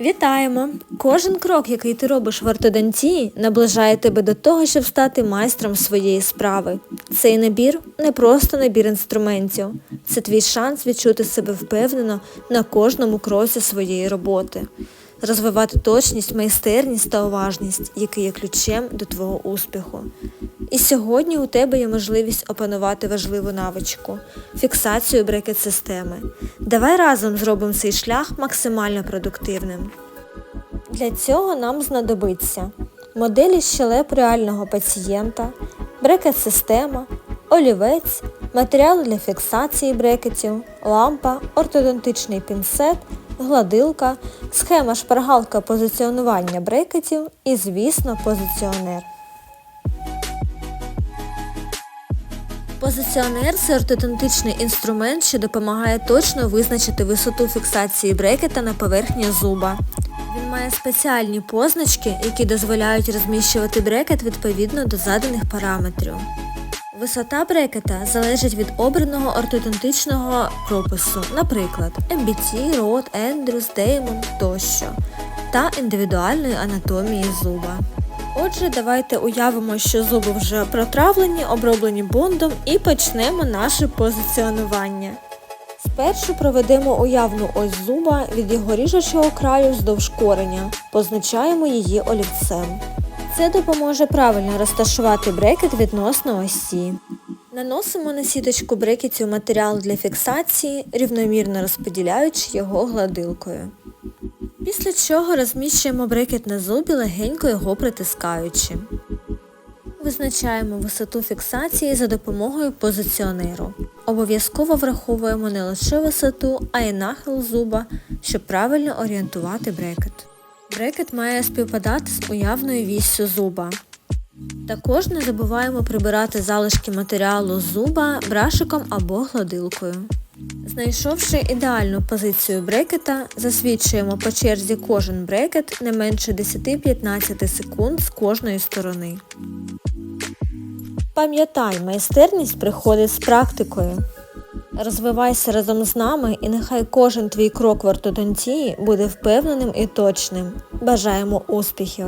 Вітаємо! Кожен крок, який ти робиш в ортодонтії, наближає тебе до того, щоб стати майстром своєї справи. Цей набір не просто набір інструментів, це твій шанс відчути себе впевнено на кожному кроці своєї роботи, розвивати точність, майстерність та уважність, які є ключем до твого успіху. І сьогодні у тебе є можливість опанувати важливу навичку фіксацію брекет-системи. Давай разом зробимо цей шлях максимально продуктивним. Для цього нам знадобиться моделі щелеп реального пацієнта, брекет-система, олівець, матеріали для фіксації брекетів, лампа, ортодонтичний пінцет, гладилка, схема шпаргалка позиціонування брекетів і, звісно, позиціонер. Позиціонер це ортодонтичний інструмент, що допомагає точно визначити висоту фіксації брекета на поверхні зуба. Він має спеціальні позначки, які дозволяють розміщувати брекет відповідно до заданих параметрів. Висота брекета залежить від обраного ортодонтичного пропису, наприклад, MBT, ROD, Andrews, Damon тощо, та індивідуальної анатомії зуба. Отже, давайте уявимо, що зуби вже протравлені, оброблені бондом і почнемо наше позиціонування. Спершу проведемо уявну ось зуба від його ріжучого краю вздовж кореня, позначаємо її олівцем. Це допоможе правильно розташувати брекет відносно осі. Наносимо на сіточку брекетів матеріал для фіксації, рівномірно розподіляючи його гладилкою. Після чого розміщуємо брекет на зубі, легенько його притискаючи. Визначаємо висоту фіксації за допомогою позиціонеру. Обов'язково враховуємо не лише висоту, а й нахил зуба, щоб правильно орієнтувати брекет. Брекет має співпадати з уявною віссю зуба. Також не забуваємо прибирати залишки матеріалу з зуба брашиком або гладилкою. Знайшовши ідеальну позицію брекета, засвідчуємо по черзі кожен брекет не менше 10-15 секунд з кожної сторони. Пам'ятай, майстерність приходить з практикою. Розвивайся разом з нами і нехай кожен твій крок в ортодонтії буде впевненим і точним. Бажаємо успіхів!